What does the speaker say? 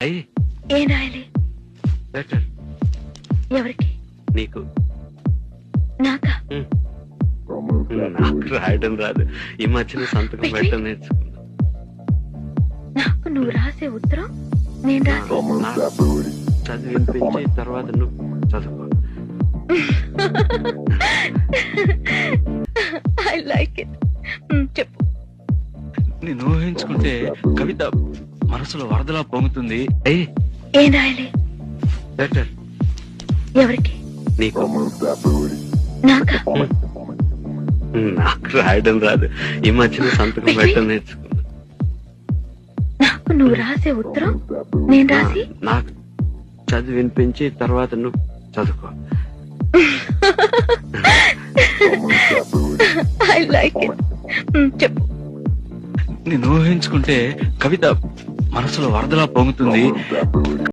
అయ్యి ఏం రాయాలి లెటర్ ఎవరికి? నీకు. నాకా? ఉమ్. నాకు రాయడం రాదు. ఈ మధ్యన సంతకం. పెట్టడం నేర్చుకున్నా నాకు నువ్వు రాసే ఉత్తరం నేను రాసి చదివి వినిపించి తర్వాత నువ్వు చదువుకో. ఐ లైక్ ఇట్ చెప్పు. నేను ఊహించుకుంటే కవిత మనసులో వరదలా పొంగుతుంది. అయ్యి ఏం రాయాలి? లెటర్ ఎవరికి? నీకు. నాకా? నాకు రాయడం రాదు. ఈ మధ్యన సంతకం. పెట్టడం నేర్చుకున్నా. నాకు నువ్వు రాసే ఉత్తరం నేను రాసి? నాకు చదివి వినిపించి తర్వాత నువ్వు చదువుకో. ఐ లైక్ ఇట్ చెప్పు. నేను ఊహించుకుంటే కవిత మనసులో వరదలా పొంగుతుంది.